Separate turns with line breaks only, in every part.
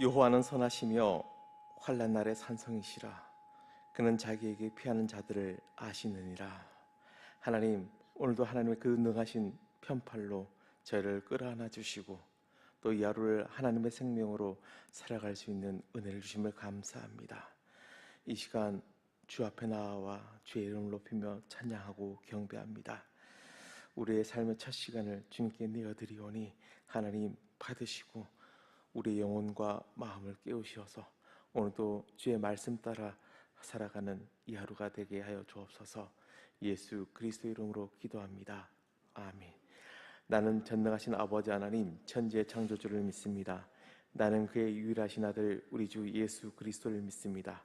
여호와는 선하시며 환란 날에 산성이시라 그는 자기에게 피하는 자들을 아시느니라 하나님 오늘도 하나님의 그 능하신 편팔로 저희를 끌어안아 주시고 또 이 하루를 하나님의 생명으로 살아갈 수 있는 은혜를 주심을 감사합니다. 이 시간 주 앞에 나와 주의 이름을 높이며 찬양하고 경배합니다. 우리의 삶의 첫 시간을 주님께 내어드리오니 하나님 받으시고 우리의 영혼과 마음을 깨우시어서 오늘도 주의 말씀 따라 살아가는 이 하루가 되게 하여 주옵소서 예수 그리스도 이름으로 기도합니다. 아멘. 나는 전능하신 아버지 하나님 천지의 창조주를 믿습니다. 나는 그의 유일하신 아들 우리 주 예수 그리스도를 믿습니다.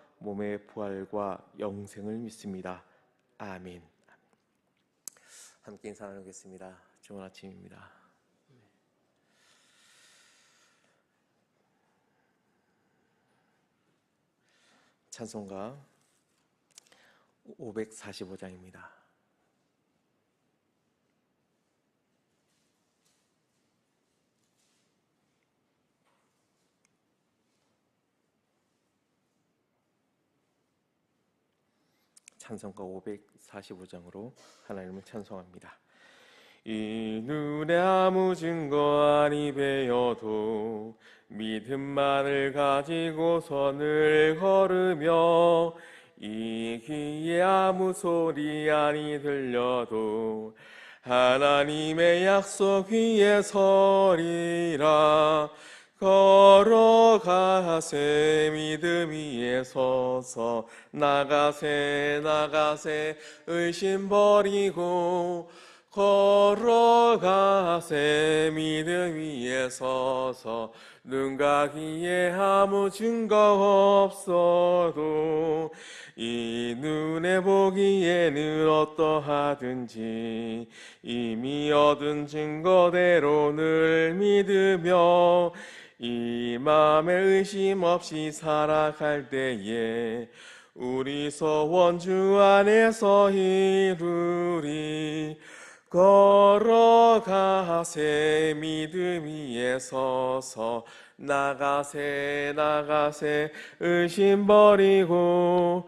몸의 부활과 영생을 믿습니다. 아멘. 함께 인사 나누겠습니다. 좋은 아침입니다. 찬송가 545장입니다. 찬송가 545장으로 하나님을 찬송합니다. 이 눈에 아무 증거 아니 배어도 믿음만을 가지고 선을 걸으며 이 귀에 아무 소리 아니 들려도 하나님의 약속 위에 서리라 걸어가세 믿음 위에 서서. 나가세 나가세 의심 버리고 걸어가세 믿음 위에 서서. 눈 가기에 아무 증거 없어도 이 눈에 보기에는 어떠하든지 이미 얻은 증거대로 늘 믿으며 이 마음에 의심 없이 살아갈 때에 우리 소원 주 안에서 이루리. 걸어가세 믿음 위에 서서 나가세 나가세 의심 버리고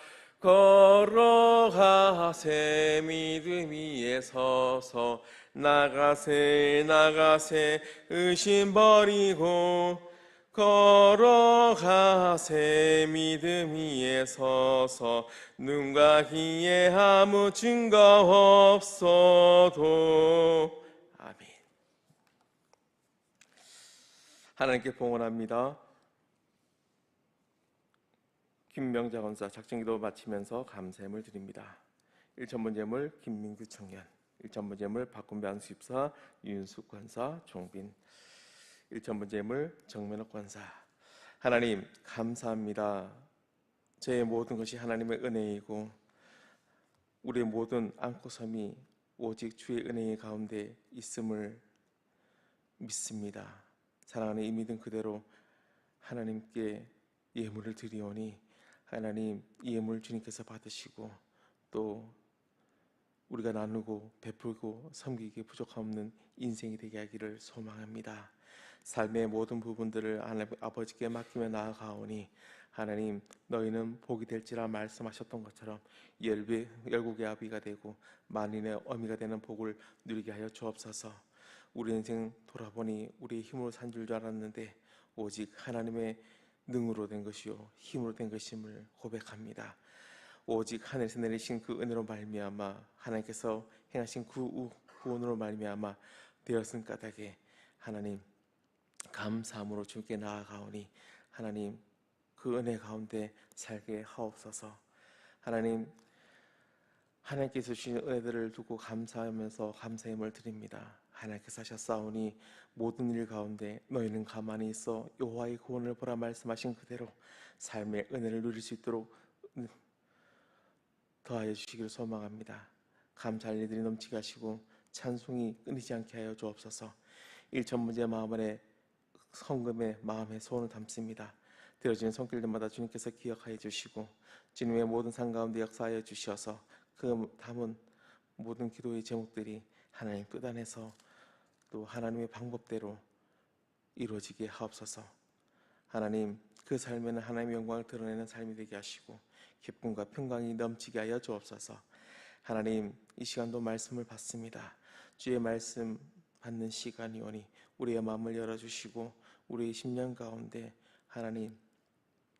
걸어가세 믿음 위에 서서 나가세 나가세 의심 버리고 걸어가세 믿음 위에 서서 눈과 귀에 아무 증거 없어도. 아멘. 하나님께 봉헌합니다 김명자 권사 작정기도 마치면서 감사함을 드립니다 1천 문제물 김민규 청년 1천 문제물 박군배 안수입사 윤숙 권사 종빈 1천 문제물 정면옥 권사 하나님 감사합니다. 제 모든 것이 하나님의 은혜이고 우리의 모든 안고섬이 오직 주의 은혜의 가운데 있음을 믿습니다. 사랑하는 이 믿음 그대로 하나님께 예물을 드리오니 하나님 이 예물 주님께서 받으시고 또 우리가 나누고 베풀고 섬기기 부족함 없는 인생이 되게 하기를 소망합니다. 삶의 모든 부분들을 아버지께 맡기며 나아가오니 하나님 너희는 복이 될지라 말씀하셨던 것처럼 열배, 열국의 아비가 되고 만인의 어미가 되는 복을 누리게 하여 주옵소서 우리 인생 돌아보니 우리의 힘으로 산 줄 알았는데 오직 하나님의 능으로 된 것이요 힘으로 된 것임을 고백합니다. 오직 하늘에서 내리신 그 은혜로 말미암아 하나님께서 행하신 그 구원으로 말미암아 되었은 까닭에 하나님 감사함으로 주께 나아가오니 하나님 그 은혜 가운데 살게 하옵소서. 하나님 하나님께서 주신 은혜들을 두고 감사하면서 감사함을 드립니다. 하나님께서 하셨사오니 모든 일 가운데 너희는 가만히 있어 여호와의 구원을 보라 말씀하신 그대로 삶의 은혜를 누릴 수 있도록 더하여 주시기를 소망합니다. 감사할 일들이 넘치게 하시고 찬송이 끊이지 않게 하여 주옵소서. 일천 문제 마음 안에 성금의 마음에 소원을 담습니다. 되어지는 손길들마다 주님께서 기억하여 주시고 주님의 모든 상 가운데 역사하여 주셔서 그 담은 모든 기도의 제목들이 하나님 뜻 안에서 또 하나님의 방법대로 이루어지게 하옵소서. 하나님 그 삶에는 하나님의 영광을 드러내는 삶이 되게 하시고 기쁨과 평강이 넘치게 하여 주옵소서. 하나님 이 시간도 말씀을 받습니다. 주의 말씀 받는 시간이오니 우리의 마음을 열어주시고 우리의 심령 가운데 하나님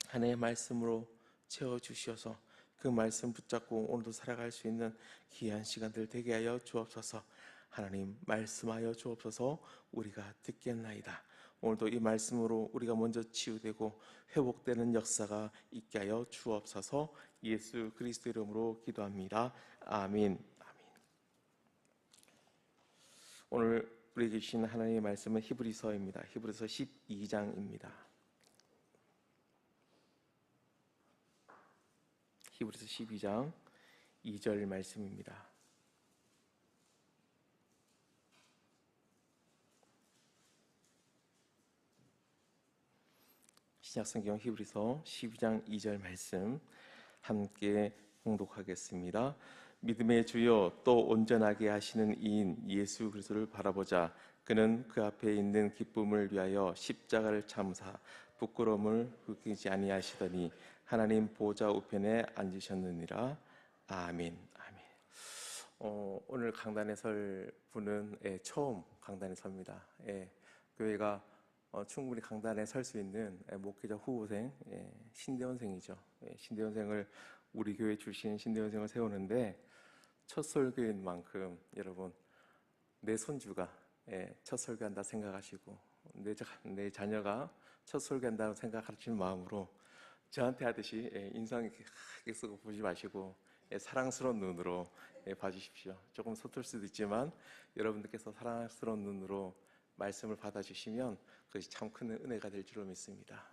하나님의 말씀으로 채워주셔서 그 말씀 붙잡고 오늘도 살아갈 수 있는 귀한 시간들 되게 하여 주옵소서 하나님 말씀하여 주옵소서 우리가 듣겠나이다. 오늘도 이 말씀으로 우리가 먼저 치유되고 회복되는 역사가 있게 하여 주옵소서 예수 그리스도 이름으로 기도합니다. 아멘. 오늘 우리에게 주신 하나님의 말씀은 히브리서입니다. 히브리서 12장입니다. 히브리서 12장 2절 말씀입니다. 신약성경 히브리서 12장 2절 말씀 함께 봉독하겠습니다. 믿음의 주여 또 온전하게 하시는 이인 예수 그리스도를 바라보자. 그는 그 앞에 있는 기쁨을 위하여 십자가를 참사 부끄러움을 느끼지 아니하시더니 하나님 보좌 우편에 앉으셨느니라. 아멘. 아멘. 어, 오늘 강단에 설 분은 예, 처음 강단에 섭니다. 예, 교회가 어, 충분히 강단에 설 수 있는 예, 목회자 후보생 예, 신대원생이죠. 예, 신대원생을 우리 교회 출신 신대원생을 세우는데 첫 설교인 만큼 여러분 내 손주가 예, 첫 설교한다 생각하시고 내, 자, 내 자녀가 첫 설교한다고 생각하시는 마음으로 저한테 하듯이 예, 인상 크게 쓰고 보지 마시고 예, 사랑스러운 눈으로 예, 봐주십시오. 조금 서툴 수도 있지만 여러분들께서 사랑스러운 눈으로 말씀을 받아주시면 그것이 참 큰 은혜가 될 줄로 믿습니다.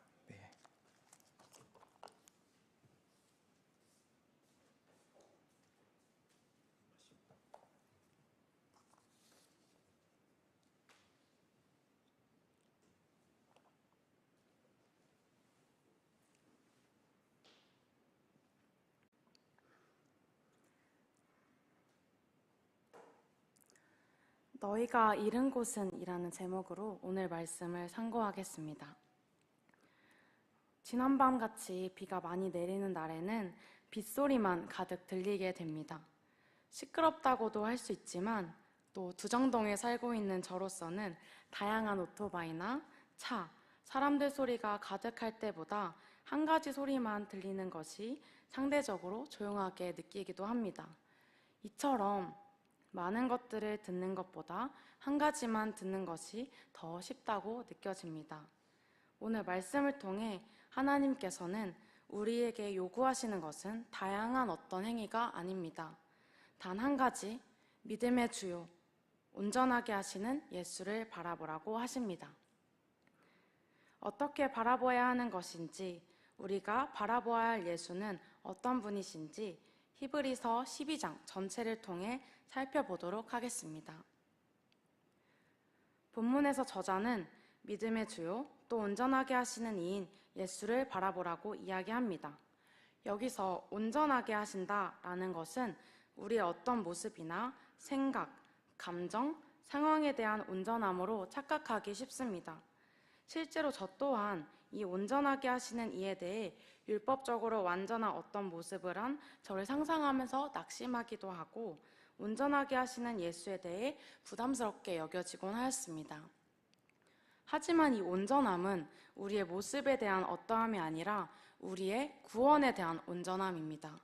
너희가 잃은 곳은 이라는 제목으로 오늘 말씀을 상고하겠습니다. 지난밤 같이 비가 많이 내리는 날에는 빗소리만 가득 들리게 됩니다. 시끄럽다고도 할 수 있지만 또 두정동에 살고 있는 저로서는 다양한 오토바이나 차, 사람들 소리가 가득할 때보다 한 가지 소리만 들리는 것이 상대적으로 조용하게 느끼기도 합니다. 이처럼 많은 것들을 듣는 것보다 한 가지만 듣는 것이 더 쉽다고 느껴집니다. 오늘 말씀을 통해 하나님께서는 우리에게 요구하시는 것은 다양한 어떤 행위가 아닙니다. 단 한 가지, 믿음의 주요, 온전하게 하시는 예수를 바라보라고 하십니다. 어떻게 바라보아야 하는 것인지, 우리가 바라보아야 할 예수는 어떤 분이신지 히브리서 12장 전체를 통해 살펴보도록 하겠습니다. 본문에서 저자는 믿음의 주요 또 온전하게 하시는 이인 예수를 바라보라고 이야기합니다. 여기서 온전하게 하신다라는 것은 우리의 어떤 모습이나 생각, 감정, 상황에 대한 온전함으로 착각하기 쉽습니다. 실제로 저 또한 이 온전하게 하시는 이에 대해 율법적으로 완전한 어떤 모습을 한 저를 상상하면서 낙심하기도 하고 온전하게 하시는 예수에 대해 부담스럽게 여겨지곤 하였습니다. 하지만 이 온전함은 우리의 모습에 대한 어떠함이 아니라 우리의 구원에 대한 온전함입니다.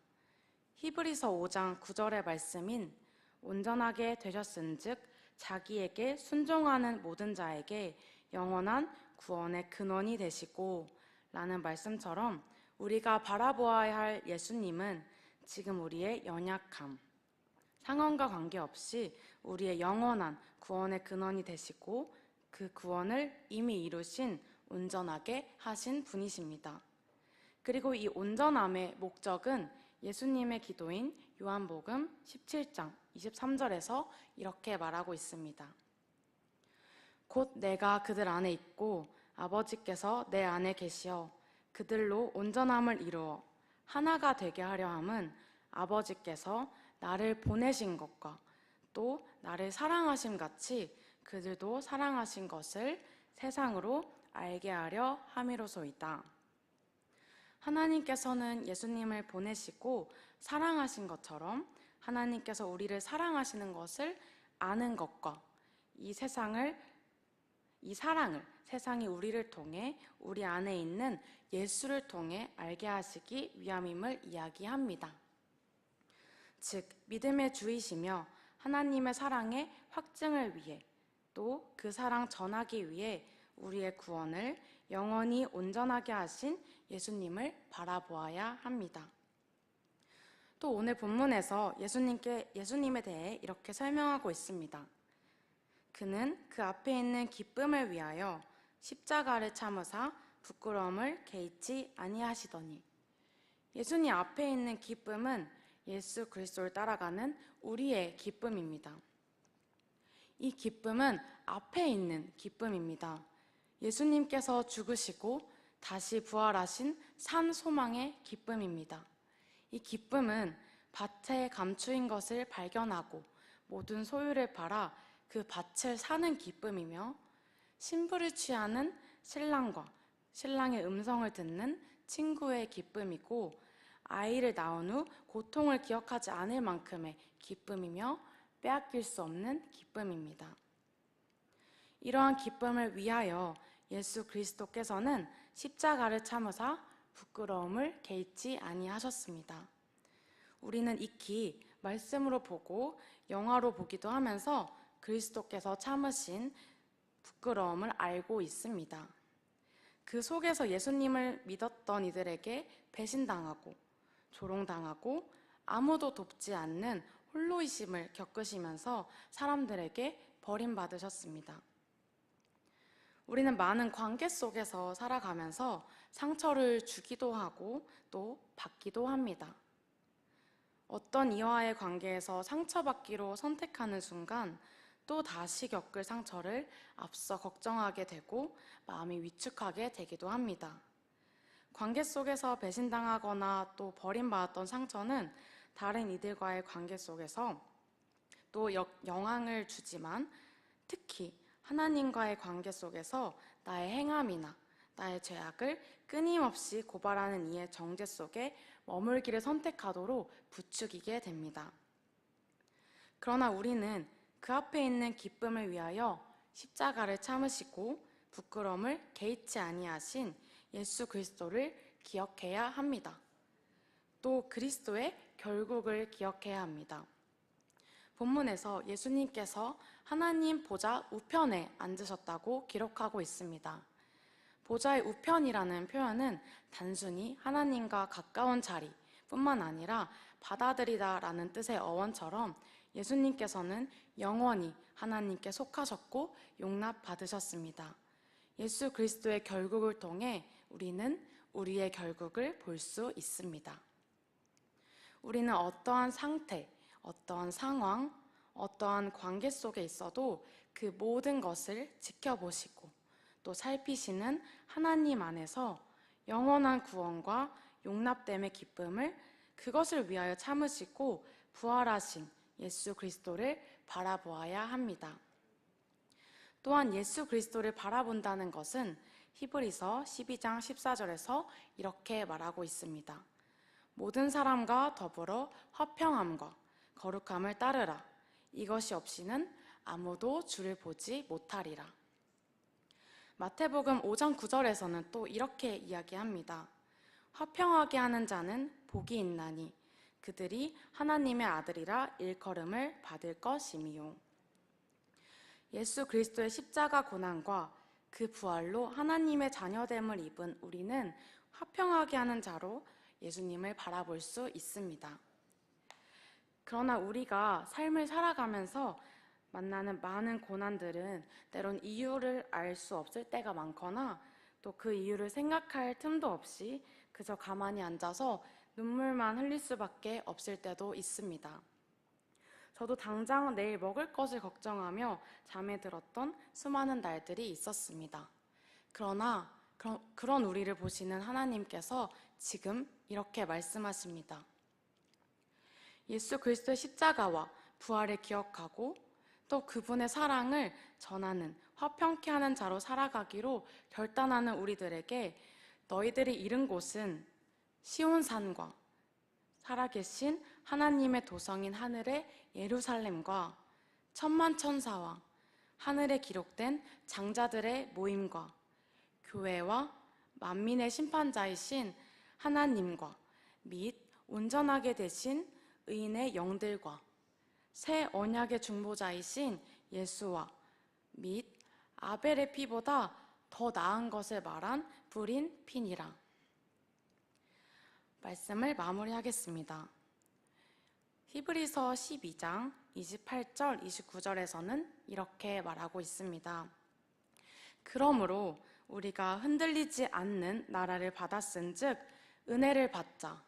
히브리서 5장 9절의 말씀인 온전하게 되셨은즉 자기에게 순종하는 모든 자에게 영원한 구원의 근원이 되시고 라는 말씀처럼 우리가 바라보아야 할 예수님은 지금 우리의 연약함, 상황과 관계없이 우리의 영원한 구원의 근원이 되시고 그 구원을 이미 이루신 온전하게 하신 분이십니다. 그리고 이 온전함의 목적은 예수님의 기도인 요한복음 17장 23절에서 이렇게 말하고 있습니다. 곧 내가 그들 안에 있고 아버지께서 내 안에 계시어 그들로 온전함을 이루어 하나가 되게 하려 함은 아버지께서 나를 보내신 것과 또 나를 사랑하심 같이 그들도 사랑하신 것을 세상으로 알게 하려 함이로소이다. 하나님께서는 예수님을 보내시고 사랑하신 것처럼 하나님께서 우리를 사랑하시는 것을 아는 것과 이 세상을 이 사랑을 세상이 우리를 통해 우리 안에 있는 예수를 통해 알게 하시기 위함임을 이야기합니다. 즉 믿음의 주이시며 하나님의 사랑의 확증을 위해 또 그 사랑 전하기 위해 우리의 구원을 영원히 온전하게 하신 예수님을 바라보아야 합니다. 또 오늘 본문에서 예수님께 예수님에 대해 이렇게 설명하고 있습니다. 그는 그 앞에 있는 기쁨을 위하여 십자가를 참으사 부끄러움을 개의치 아니하시더니 예수님 앞에 있는 기쁨은 예수 그리스도를 따라가는 우리의 기쁨입니다. 이 기쁨은 앞에 있는 기쁨입니다. 예수님께서 죽으시고 다시 부활하신 산 소망의 기쁨입니다. 이 기쁨은 밭에 감추인 것을 발견하고 모든 소유를 팔아 그 밭을 사는 기쁨이며 신부를 취하는 신랑과 신랑의 음성을 듣는 친구의 기쁨이고 아이를 낳은 후 고통을 기억하지 않을 만큼의 기쁨이며 빼앗길 수 없는 기쁨입니다. 이러한 기쁨을 위하여 예수 그리스도께서는 십자가를 참으사 부끄러움을 개의치 아니하셨습니다. 우리는 익히 말씀으로 보고 영화로 보기도 하면서 그리스도께서 참으신 부끄러움을 알고 있습니다. 그 속에서 예수님을 믿었던 이들에게 배신당하고 조롱당하고 아무도 돕지 않는 홀로이심을 겪으시면서 사람들에게 버림받으셨습니다. 우리는 많은 관계 속에서 살아가면서 상처를 주기도 하고 또 받기도 합니다. 어떤 이와의 관계에서 상처받기로 선택하는 순간 또 다시 겪을 상처를 앞서 걱정하게 되고 마음이 위축하게 되기도 합니다. 관계 속에서 배신당하거나 또 버림받았던 상처는 다른 이들과의 관계 속에서 또 영향을 주지만 특히 하나님과의 관계 속에서 나의 행함이나 나의 죄악을 끊임없이 고발하는 이의 정죄 속에 머물기를 선택하도록 부추기게 됩니다. 그러나 우리는 그 앞에 있는 기쁨을 위하여 십자가를 참으시고 부끄러움을 개의치 아니하신 예수 그리스도를 기억해야 합니다. 또 그리스도의 결국을 기억해야 합니다. 본문에서 예수님께서 하나님 보좌 우편에 앉으셨다고 기록하고 있습니다. 보좌의 우편이라는 표현은 단순히 하나님과 가까운 자리 뿐만 아니라 받아들이다 라는 뜻의 어원처럼 예수님께서는 영원히 하나님께 속하셨고 용납받으셨습니다. 예수 그리스도의 결국을 통해 우리는 우리의 결국을 볼 수 있습니다. 우리는 어떠한 상태, 어떠한 상황, 어떠한 관계 속에 있어도 그 모든 것을 지켜보시고 또 살피시는 하나님 안에서 영원한 구원과 용납됨의 기쁨을 그것을 위하여 참으시고 부활하신 예수 그리스도를 바라보아야 합니다. 또한 예수 그리스도를 바라본다는 것은 히브리서 12장 14절에서 이렇게 말하고 있습니다. 모든 사람과 더불어 화평함과 거룩함을 따르라. 이것이 없이는 아무도 주를 보지 못하리라. 마태복음 5장 9절에서는 또 이렇게 이야기합니다. 화평하게 하는 자는 복이 있나니 그들이 하나님의 아들이라 일컬음을 받을 것임이요. 예수 그리스도의 십자가 고난과 그 부활로 하나님의 자녀됨을 입은 우리는 화평하게 하는 자로 예수님을 바라볼 수 있습니다. 그러나 우리가 삶을 살아가면서 만나는 많은 고난들은 때론 이유를 알 수 없을 때가 많거나 또 그 이유를 생각할 틈도 없이 그저 가만히 앉아서 눈물만 흘릴 수밖에 없을 때도 있습니다. 저도 당장 내일 먹을 것을 걱정하며 잠에 들었던 수많은 날들이 있었습니다. 그러나 그런, 우리를 보시는 하나님께서 지금 이렇게 말씀하십니다. 예수 그리스도의 십자가와 부활을 기억하고 또 그분의 사랑을 전하는 화평케 하는 자로 살아가기로 결단하는 우리들에게 너희들이 잃은 곳은 시온산과 살아계신 하나님의 도성인 하늘의 예루살렘과 천만 천사와 하늘에 기록된 장자들의 모임과 교회와 만민의 심판자이신 하나님과 및 온전하게 되신 의인의 영들과 새 언약의 중보자이신 예수와 및 아벨의 피보다 더 나은 것을 말한 불인 핀이라. 말씀을 마무리하겠습니다. 히브리서 12장 28절, 29절에서는 이렇게 말하고 있습니다. 그러므로 우리가 흔들리지 않는 나라를 받았은즉 은혜를 받자.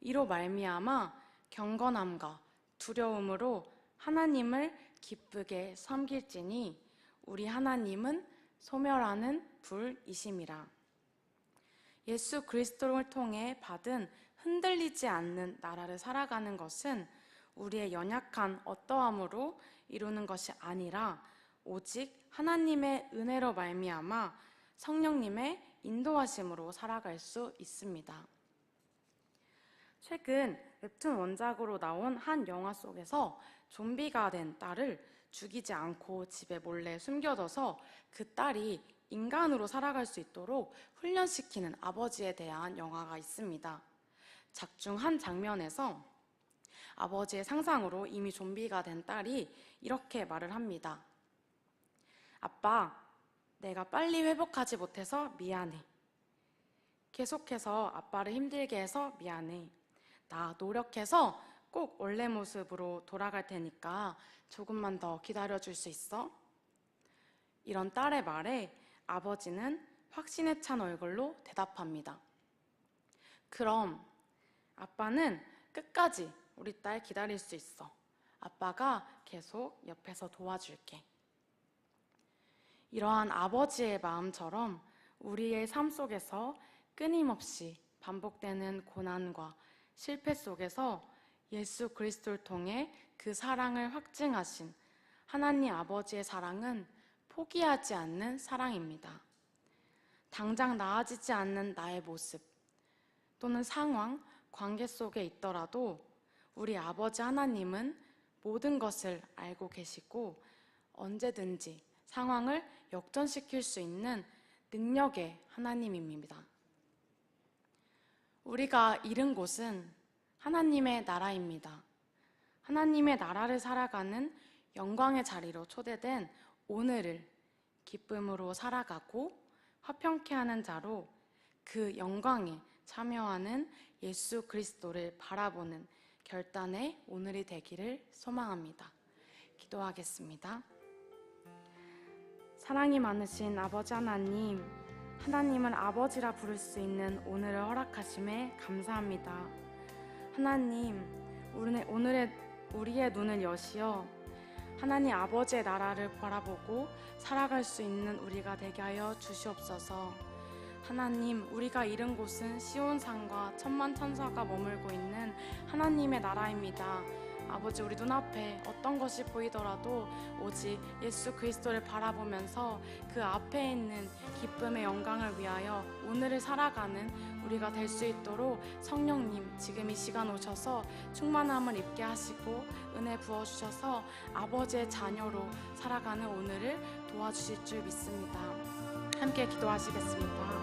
이로 말미암아 경건함과 두려움으로 하나님을 기쁘게 섬길지니 우리 하나님은 소멸하는 불이심이라. 예수 그리스도를 통해 받은 흔들리지 않는 나라를 살아가는 것은 우리의 연약한 어떠함으로 이루는 것이 아니라 오직 하나님의 은혜로 말미암아 성령님의 인도하심으로 살아갈 수 있습니다. 최근 웹툰 원작으로 나온 한 영화 속에서 좀비가 된 딸을 죽이지 않고 집에 몰래 숨겨둬서 그 딸이 인간으로 살아갈 수 있도록 훈련시키는 아버지에 대한 영화가 있습니다. 작중 한 장면에서 아버지의 상상으로 이미 좀비가 된 딸이 이렇게 말을 합니다. 아빠, 내가 빨리 회복하지 못해서 미안해. 계속해서 아빠를 힘들게 해서 미안해. 나 노력해서 꼭 원래 모습으로 돌아갈 테니까 조금만 더 기다려 줄 수 있어? 이런 딸의 말에 아버지는 확신에 찬 얼굴로 대답합니다. 그럼 아빠는 끝까지 우리 딸 기다릴 수 있어. 아빠가 계속 옆에서 도와줄게. 이러한 아버지의 마음처럼 우리의 삶 속에서 끊임없이 반복되는 고난과 실패 속에서 예수 그리스도를 통해 그 사랑을 확증하신 하나님 아버지의 사랑은 포기하지 않는 사랑입니다. 당장 나아지지 않는 나의 모습 또는 상황, 관계 속에 있더라도 우리 아버지 하나님은 모든 것을 알고 계시고 언제든지 상황을 역전시킬 수 있는 능력의 하나님입니다. 우리가 잃은 곳은 하나님의 나라입니다. 하나님의 나라를 살아가는 영광의 자리로 초대된 오늘을 기쁨으로 살아가고 화평케 하는 자로 그 영광에 참여하는 예수 그리스도를 바라보는 결단의 오늘이 되기를 소망합니다. 기도하겠습니다. 사랑이 많으신 아버지 하나님, 하나님은 아버지라 부를 수 있는 오늘을 허락하심에 감사합니다. 하나님, 오늘- 오늘의 우리의 눈을 여시어 하나님 아버지의 나라를 바라보고 살아갈 수 있는 우리가 되게 하여 주시옵소서. 하나님, 우리가 잃은 곳은 시온산과 천만 천사가 머물고 있는 하나님의 나라입니다. 아버지, 우리 눈앞에 어떤 것이 보이더라도 오직 예수 그리스도를 바라보면서 그 앞에 있는 기쁨의 영광을 위하여 오늘을 살아가는 우리가 될 수 있도록 성령님 지금 이 시간 오셔서 충만함을 입게 하시고 은혜 부어 주셔서 아버지의 자녀로 살아가는 오늘을 도와주실 줄 믿습니다. 함께 기도하시겠습니다.